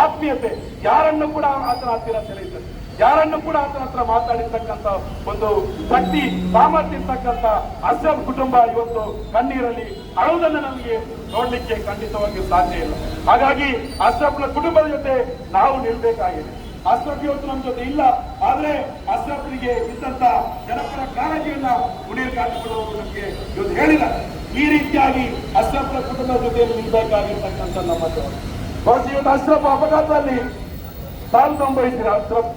ಆತ್ಮೀಯತೆ, ಯಾರನ್ನು ಕೂಡ ಆತನ ಹತ್ತಿರ ಸೆಳೆಯುತ್ತದೆ ಯಾರನ್ನು ಕೂಡ ಆತನ ಹತ್ರ ಮಾತಾಡಿರ್ತಕ್ಕಂಥ ಒಂದು ಶಕ್ತಿ, ಸಾಮರ್ಥ್ಯ ಇರ್ತಕ್ಕಂಥ ಅಸಬ್ ಕುಟುಂಬ ಇವತ್ತು ಕಣ್ಣೀರಲ್ಲಿ ಅಳುವುದನ್ನು ನಮಗೆ ನೋಡ್ಲಿಕ್ಕೆ ಖಂಡಿತವಾಗಿ ಸಾಧ್ಯ ಇಲ್ಲ. ಹಾಗಾಗಿ ಅಸಬ್ನ ಕುಟುಂಬದ ಜೊತೆ ನಾವು ನಿಲ್ಬೇಕಾಗಿದೆ. ಅಶ್ರಫ್ ಇವತ್ತು ನಮ್ಮ ಜೊತೆ ಇಲ್ಲ, ಆದ್ರೆ ಅಶ್ರಫ್ನಿಗೆ ಇದ್ದಂತ ಜನಪರ ಕಾಳಜಿಯನ್ನ ಮುಡಿಯಲು ಕಾಣಿಸಿಕೊಳ್ಳುವ ನಮಗೆ ಇವತ್ತು ಹೇಳಿಲ್ಲ ಈ ರೀತಿಯಾಗಿ ಅಶ್ರಫ್ನ ಕುಟುಂಬದ ಜೊತೆಯಲ್ಲಿ ನಿಲ್ಬೇಕಾಗಿರ್ತಕ್ಕಂಥ ನಮ್ಮ ಜವಾಬ್ದಾರಿ. ಬಹುಶಃ ಇವತ್ತು ಅಶ್ರಫ್ ಅಪಘಾತದಲ್ಲಿ ಸಾಲು ಸಂಭವಿಸಿದ ಅಶ್ರಫ್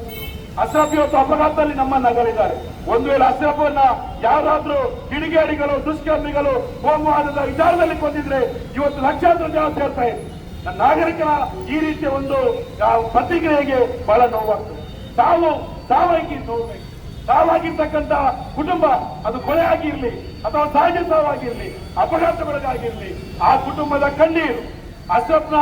ಅಶ್ರಫ್ ಇವತ್ತು ಅಪಘಾತದಲ್ಲಿ ನಮ್ಮ ನಗರಿದ್ದಾರೆ. ಒಂದು ವೇಳೆ ಅಶ್ರಫನ್ನ ಯಾರಾದ್ರೂ ಕಿಡಿಗೇಡಿಗಳು, ದುಷ್ಕರ್ಮಿಗಳು ಹೋಮವಾದದ ವಿಚಾರದಲ್ಲಿ ಕೊಂದಿದ್ರೆ ಇವತ್ತು ಲಕ್ಷಾಂತರ ಜನ ನನ್ನ ನಾಗರಿಕರ ಈ ರೀತಿಯ ಒಂದು ಪ್ರತಿಕ್ರಿಯೆಗೆ ಬಹಳ ನೋವಾಗ್ತದೆ. ತಾವು ಸಾವಾಗಿ ನೋಡ್ಬೇಕು. ಸಾವಾಗಿರ್ತಕ್ಕಂಥ ಕುಟುಂಬ ಅದು ಕೊಲೆ ಆಗಿರ್ಲಿ ಅಥವಾ ಸಹಜ ಸಾವಾಗಿರ್ಲಿ, ಅಪಘಾತಗೊಳಗಾಗಿರ್ಲಿ, ಆ ಕುಟುಂಬದ ಕಣ್ಣೀರು ಅಶ್ರಫ್ನ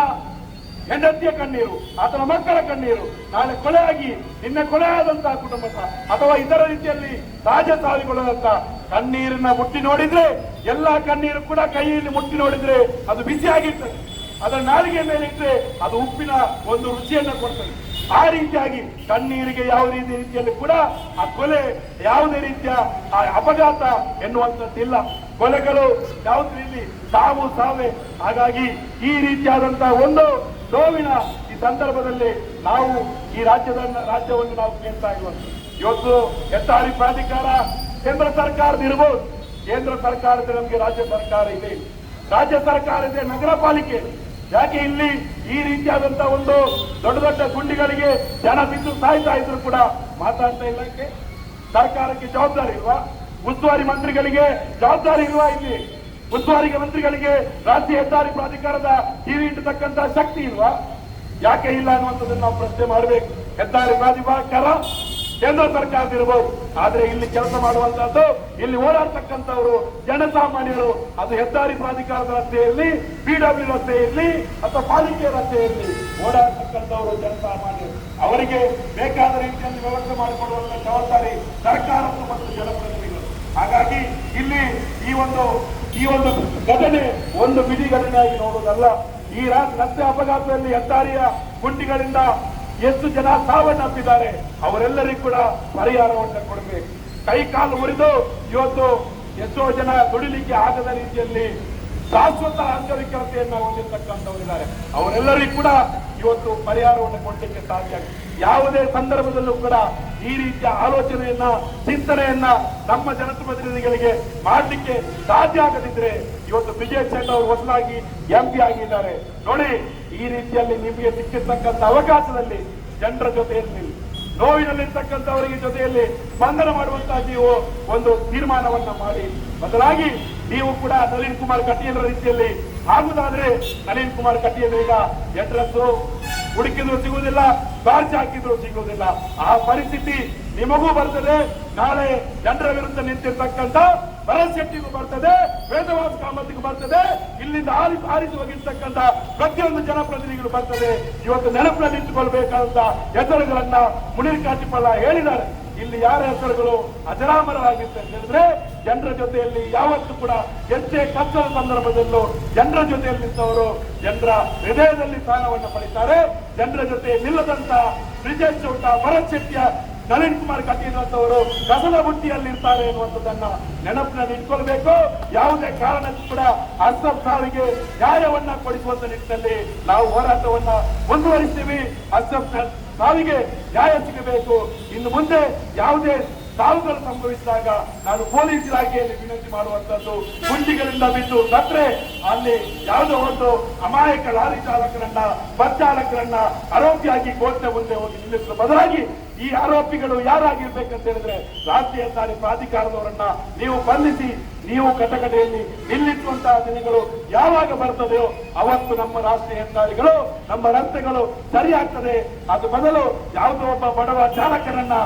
ಹೆಂಡತಿಯ ಕಣ್ಣೀರು, ಆತನ ಮಕ್ಕಳ ಕಣ್ಣೀರು, ನಾಳೆ ಕೊಲೆಯಾಗಿ, ನಿನ್ನೆ ಕೊಲೆಯಾದಂತಹ ಕುಟುಂಬ ಸಹ, ಅಥವಾ ಇತರ ರೀತಿಯಲ್ಲಿ ರಾಜ ಸಾವಿಗೊಳ್ಳದಂತ ಕಣ್ಣೀರನ್ನ ಮುಟ್ಟಿ ನೋಡಿದ್ರೆ, ಎಲ್ಲಾ ಕಣ್ಣೀರು ಕೂಡ ಕೈಯಲ್ಲಿ ಮುಟ್ಟಿ ನೋಡಿದ್ರೆ ಅದು ಬಿಸಿಯಾಗಿರ್ತದೆ. ಅದರ ನಾಲಿಗೆ ಮೇಲೆ ಇಟ್ಟರೆ ಅದು ಉಪ್ಪಿನ ಒಂದು ರುಚಿಯನ್ನು ಕೊಡ್ತದೆ. ಆ ರೀತಿಯಾಗಿ ಕಣ್ಣೀರಿಗೆ ಯಾವುದೇ ರೀತಿಯಲ್ಲಿ ಕೂಡ ಆ ಕೊಲೆ ಯಾವುದೇ ರೀತಿಯ ಆ ಅಪಘಾತ ಎನ್ನುವಂಥದ್ದಿಲ್ಲ. ಕೊಲೆಗಳು ಯಾವುದೇ ರೀತಿ ಸಾವು, ಸಾವೆ. ಹಾಗಾಗಿ ಈ ರೀತಿಯಾದಂತಹ ಒಂದು ನೋವಿನ ಈ ಸಂದರ್ಭದಲ್ಲಿ ನಾವು ಈ ರಾಜ್ಯದ ರಾಜ್ಯವನ್ನು ನಾವು ಕೇಳ್ತಾ ಇರುವಂತ ಇವತ್ತು ಹೆದ್ದಾರಿ ಪ್ರಾಧಿಕಾರ ಕೇಂದ್ರ ಸರ್ಕಾರದ ಕೇಂದ್ರ ಸರ್ಕಾರದ ನಮಗೆ ರಾಜ್ಯ ಸರ್ಕಾರ ಇದೆ. ರಾಜ್ಯ ಸರ್ಕಾರ ಇದೆ ನಗರ ಪಾಲಿಕೆ. ಯಾಕೆ ಇಲ್ಲಿ ಈ ರೀತಿಯಾದಂತ ಒಂದು ದೊಡ್ಡ ದೊಡ್ಡ ಗುಂಡಿಗಳಿಗೆ ಜನ ಬಿದ್ದು ಸಾಯ್ತಾ ಇದ್ರು ಕೂಡ ಮಾತಾಡ್ತಾ ಇಲ್ಲಕ್ಕೆ? ಸರ್ಕಾರಕ್ಕೆ ಜವಾಬ್ದಾರಿ ಇಲ್ವಾ? ಉಸ್ತುವಾರಿ ಮಂತ್ರಿಗಳಿಗೆ ಜವಾಬ್ದಾರಿ ಇಲ್ವಾ ಇಲ್ಲಿ? ಉಸ್ತುವಾರಿ ಮಂತ್ರಿಗಳಿಗೆ ರಾಷ್ಟ್ರೀಯ ಹೆದ್ದಾರಿ ಪ್ರಾಧಿಕಾರದ ಕಿವಿ ಇಟ್ಟತಕ್ಕಂತಹ ಶಕ್ತಿ ಇಲ್ವಾ? ಯಾಕೆ ಇಲ್ಲ ಅನ್ನುವಂಥದ್ದನ್ನು ನಾವು ಪ್ರಶ್ನೆ ಮಾಡಬೇಕು. ಹೆದ್ದಾರಿ ಪ್ರಾಧಿಕಾರ ಕೇಂದ್ರ ಸರ್ಕಾರದ ಇರಬಹುದು ಆದ್ರೆ ಇಲ್ಲಿ ಕೆಲಸ ಮಾಡುವಂತಹದ್ದು, ಇಲ್ಲಿ ಓಡಾಡ್ತಕ್ಕಂಥವರು, ಜನಸಾಮಾನ್ಯರು, ಅದು ಹೆದ್ದಾರಿ ಪ್ರಾಧಿಕಾರದ ರಸ್ತೆ ಇರಲಿ ಪಿಡಬ್ಲ್ಯೂ ರಸ್ತೆ ಇರಲಿ ಅಥವಾ ಪಾಲಿಕೆ ರಸ್ತೆ ಇರಲಿ ಓಡಾಡ್ತಕ್ಕಂಥವರು, ಜನಸಾಮಾನ್ಯರು. ಅವರಿಗೆ ಬೇಕಾದ ರೀತಿಯಲ್ಲಿ ವ್ಯವಸ್ಥೆ ಮಾಡಿಕೊಡುವಂತ ಜವಾಬ್ದಾರಿ ಸರ್ಕಾರಗಳು ಮತ್ತು ಜನಪ್ರತಿನಿಧಿಗಳು ಹಾಗಾಗಿ ಇಲ್ಲಿ ಈ ಒಂದು ಈ ಒಂದು ಘಟನೆ, ಒಂದು ಬಿಡಿ ಘಟನೆಯಾಗಿ ನೋಡುವುದಲ್ಲ, ಈ ರಸ್ತೆ ಅಪಘಾತದಲ್ಲಿ ಹೆದ್ದಾರಿಯ ಗುಂಡಿಗಳಿಂದ ಎಷ್ಟು ಜನ ಸಾವನ್ನಪ್ಪಿದ್ದಾರೆ, ಅವರೆಲ್ಲರಿಗೂ ಕೂಡ ಪರಿಹಾರವನ್ನು ಕೊಡಬೇಕು. ಕೈ ಕಾಲು ಮುರಿದು ಇವತ್ತು ಎಷ್ಟೋ ಜನ ದುಡಿಲಿಕ್ಕೆ ಆಗದ ರೀತಿಯಲ್ಲಿ ಶಾಶ್ವತ ಅಂಗವಿಕಲತೆಯನ್ನ ಹೊಂದಿರತಕ್ಕಂಥವರಿದ್ದಾರೆ ಅವರೆಲ್ಲರಿಗೂ ಕೂಡ ಇವತ್ತು ಪರಿಹಾರವನ್ನು ಕೊಡಲಿಕ್ಕೆ ಸಾಧ್ಯ. ಯಾವುದೇ ಸಂದರ್ಭದಲ್ಲೂ ಕೂಡ ಈ ರೀತಿಯ ಆಲೋಚನೆಯನ್ನ, ಚಿಂತನೆಯನ್ನ ನಮ್ಮ ಜನಪ್ರತಿನಿಧಿಗಳಿಗೆ ಮಾಡಲಿಕ್ಕೆ ಸಾಧ್ಯ ಆಗದಿದ್ರೆ ಇವತ್ತು ವಿಜಯ್ ಶೆಟ್ ಅವರು ಹೊಸದಾಗಿ ಎಂಪಿ ಆಗಿದ್ದಾರೆ ನೋಡಿ, ಈ ರೀತಿಯಲ್ಲಿ ನಿಮಗೆ ಸಿಕ್ಕಿರ್ತಕ್ಕಂಥ ಅವಕಾಶದಲ್ಲಿ ಜನರ ಜೊತೆಯಲ್ಲಿ ನಿಲ್ಲಿ. ನೋವಿನಲ್ಲಿರ್ತಕ್ಕಂಥವರಿಗೆ ಜೊತೆಯಲ್ಲಿ ಸ್ಪಂದನ ಮಾಡುವಂತಹ ನೀವು ಒಂದು ತೀರ್ಮಾನವನ್ನ ಮಾಡಿ ಬದಲಾಗಿ ನೀವು ಕೂಡ ನಳಿನ್ ಕುಮಾರ್ ಕಟೀಲ್ ರೀತಿಯಲ್ಲಿ ಆಗುದಾದ್ರೆ ನಳಿನ್ ಕುಮಾರ್ ಕಟೀಲ್ ಈಗ ಎಡ್ರೆಸ್ ಹುಡುಕಿದ್ರು ಸಿಗುವುದಿಲ್ಲ ಚಾರ್ಜ್ ಹಾಕಿದ್ರು ಸಿಗುವುದಿಲ್ಲ. ಆ ಪರಿಸ್ಥಿತಿ ನಿಮಗೂ ಬರ್ತದೆ, ನಾಳೆ ಜನರ ವಿರುದ್ಧ ನಿಂತಿರ್ತಕ್ಕಂಥ ಭರತ್ ಬರ್ತದೆ ವೇದವಾಸ ಕಾಮತಿಗೂ ಬರ್ತದೆ, ಇಲ್ಲಿಂದ ಆರಿಸಿ ಆರಿಸಿ ಹೋಗಿರ್ತಕ್ಕಂಥ ಪ್ರತಿಯೊಂದು ಜನಪ್ರತಿನಿಧಿಗಳು ಬರ್ತದೆ. ಇವತ್ತು ನೆನಪಿನಲ್ಲಿ ಇಟ್ಟುಕೊಳ್ಬೇಕಾದಂತ ಹೆಸರುಗಳನ್ನ ಮುನಿರ್ ಕಾಟಿಪಳ್ಳ ಹೇಳಿದ್ದಾರೆ. ಇಲ್ಲಿ ಯಾರ ಹೆಸರುಗಳು ಅಜರಾಮರವಾಗಿತ್ತು ಅಂತ ಹೇಳಿದ್ರೆ ಜನರ ಜೊತೆಯಲ್ಲಿ ಯಾವತ್ತೂ ಕೂಡ ಎಷ್ಟೇ ಕಷ್ಟದ ಸಂದರ್ಭದಲ್ಲೂ ಜನರ ಜೊತೆಯಲ್ಲಿ ನಿಂತವರು ಜನರ ಹೃದಯದಲ್ಲಿ ಸ್ಥಾನವನ್ನು ಪಡಿತಾರೆ. ಜನರ ಜೊತೆ ನಿಲ್ಲದಂತ ಬ್ರಿಜೇಶ್ ಚೌಟ, ಭರತ್ ಶೆಟ್ಟಿಯ, ನಳಿನ್ ಕುಮಾರ್ ಕಟೀಲ್ ಅಂತವರು ಕಸದ ಬುಟ್ಟಿಯಲ್ಲಿ ಇರ್ತಾರೆ ಎನ್ನುವಂಥದ್ದನ್ನ ನೆನಪಿನಲ್ಲಿ ಇಟ್ಕೊಳ್ಬೇಕು. ಯಾವುದೇ ಕಾರಣಕ್ಕೂ ಕೂಡ ಅಸ್ಸಾಂ ಸಾವಿಗೆ ನ್ಯಾಯವನ್ನ ಕೊಡಿಸುವಂತ ನಿಟ್ಟಿನಲ್ಲಿ ನಾವು ಹೋರಾಟವನ್ನ ಮುಂದುವರಿಸ್ತೀವಿ. ಅಸ್ಸಾಂ ಸಾವಿಗೆ ನ್ಯಾಯ ಸಿಗಬೇಕು. ಇನ್ನು ಮುಂದೆ ಯಾವುದೇ ಸಾವುಗಳು ಸಂಭವಿಸಿದಾಗ ನಾನು ಪೊಲೀಸ್ ಇಲಾಖೆಯಲ್ಲಿ ವಿನಂತಿ ಮಾಡುವಂತದ್ದು ಗುಂಡಿಗಳಿಂದ ಬಿದ್ದು ಸತ್ರೆ ಅಲ್ಲಿ ಯಾವುದೋ ಒಂದು ಅಮಾಯಕ ಲಾರಿ ಚಾಲಕರನ್ನ ಬಸ್ ಚಾಲಕರನ್ನ ಆರೋಪಿಯಾಗಿ ಕೋರ್ಟ್ನ ಮುಂದೆ ಹೋಗಿ ನಿಲ್ಲಿಸುವ ಬದಲಾಗಿ ಈ ಆರೋಪಿಗಳು ಯಾರಾಗಿರ್ಬೇಕಂತ ಹೇಳಿದ್ರೆ ರಾಷ್ಟ್ರೀಯ ಸಾರಿ ಪ್ರಾಧಿಕಾರದವರನ್ನ ನೀವು ಬಂಧಿಸಿ, ನೀವು ಕಟಕಟೆಯಲ್ಲಿ ನಿಲ್ಲಿಸುವಂತಹ ದಿನಗಳು ಯಾವಾಗ ಬರ್ತದೆಯೋ ಅವತ್ತು ನಮ್ಮ ರಾಷ್ಟ್ರೀಯ ಹೆದ್ದಾರಿಗಳು ನಮ್ಮ ರಸ್ತೆಗಳು ಸರಿಯಾಗ್ತದೆ. ಅದು ಬದಲು ಯಾವುದೋ ಒಬ್ಬ ಬಡವ ಚಾಲಕರನ್ನ